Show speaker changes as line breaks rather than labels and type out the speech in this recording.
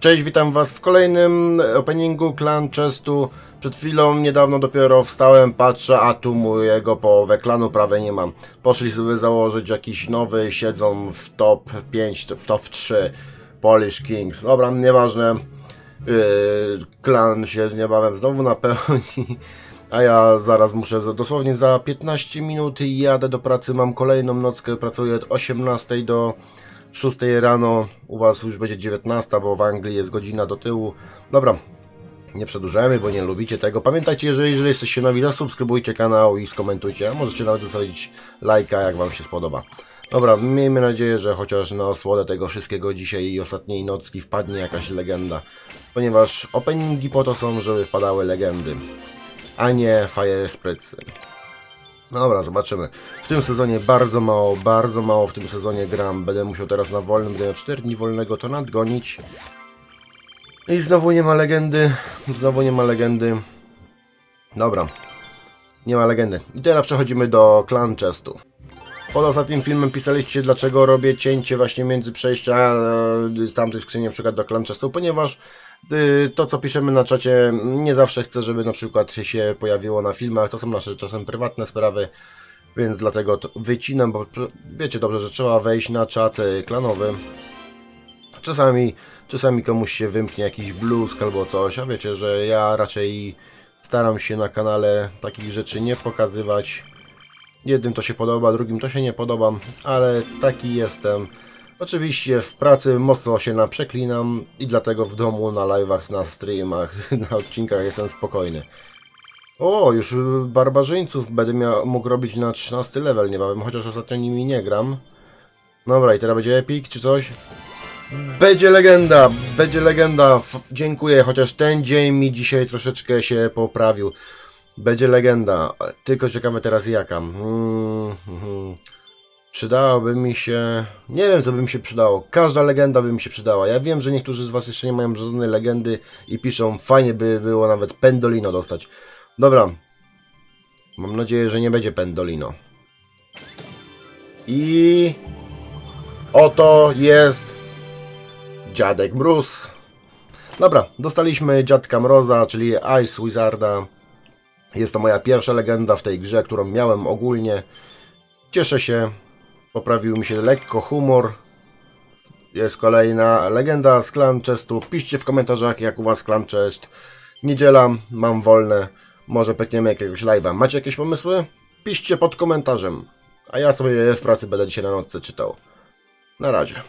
Cześć, witam was w kolejnym openingu Clan Chestu. Przed chwilą, niedawno dopiero wstałem, patrzę, a tu mojego połowę klanu prawie nie mam. Poszli sobie założyć jakiś nowy, siedzą w top 5, w top 3 Polish Kings. Dobra, nieważne. Yy, klan się niebawem znowu napełni. A ja zaraz muszę, za- dosłownie za 15 minut jadę do pracy, mam kolejną nockę, pracuję od 18 do 6 rano, u Was już będzie 19, bo w Anglii jest godzina do tyłu. Dobra, nie przedłużamy, bo nie lubicie tego. Pamiętajcie, jeżeli, jeżeli jesteście nowi, zasubskrybujcie kanał i skomentujcie, a możecie nawet zostawić lajka, jak Wam się spodoba. Dobra, miejmy nadzieję, że chociaż na osłodę tego wszystkiego dzisiaj i ostatniej nocki wpadnie jakaś legenda. Ponieważ openingi po to są, żeby wpadały legendy, a nie fire spreadsy. Dobra, zobaczymy. W tym sezonie bardzo mało, bardzo mało w tym sezonie gram. Będę musiał teraz na wolnym, będę miał 4 dni wolnego to nadgonić. I znowu nie ma legendy, znowu nie ma legendy. Dobra, nie ma legendy. I teraz przechodzimy do Clan Chestu. Pod ostatnim filmem pisaliście, dlaczego robię cięcie właśnie między przejścia e, z tamtej skrzyni na przykład do Clan Chestu, ponieważ to, co piszemy na czacie, nie zawsze chcę, żeby na przykład się pojawiło na filmach. To są nasze czasem prywatne sprawy, więc dlatego to wycinam, bo wiecie dobrze, że trzeba wejść na czat y, klanowy. Czasami, czasami komuś się wymknie jakiś bluzk albo coś, a wiecie, że ja raczej staram się na kanale takich rzeczy nie pokazywać. Jednym to się podoba, drugim to się nie podoba, ale taki jestem. Oczywiście w pracy mocno się naprzeklinam i dlatego w domu, na live'ach, na streamach, na odcinkach jestem spokojny. O, już barbarzyńców będę miał, mógł robić na 13 level niebawem, chociaż ostatnio nimi nie gram. Dobra, i teraz będzie epic czy coś? Będzie legenda, będzie legenda. F dziękuję, chociaż ten dzień mi dzisiaj troszeczkę się poprawił. Będzie legenda, tylko ciekawe teraz jaka. Mm, mhm. Przydałoby mi się. Nie wiem, co by mi się przydało. Każda legenda by mi się przydała. Ja wiem, że niektórzy z Was jeszcze nie mają żadnej legendy i piszą, fajnie by było nawet Pendolino dostać. Dobra. Mam nadzieję, że nie będzie Pendolino. I. Oto jest. Dziadek Mróz. Dobra, dostaliśmy Dziadka Mroza, czyli Ice Wizarda. Jest to moja pierwsza legenda w tej grze, którą miałem ogólnie. Cieszę się. Poprawił mi się lekko humor. Jest kolejna legenda z Clan Chestu. Piszcie w komentarzach, jak u Was Clan Chest. Niedziela, mam wolne. Może pekniemy jakiegoś live'a. Macie jakieś pomysły? Piszcie pod komentarzem. A ja sobie w pracy będę dzisiaj na nocce czytał. Na razie.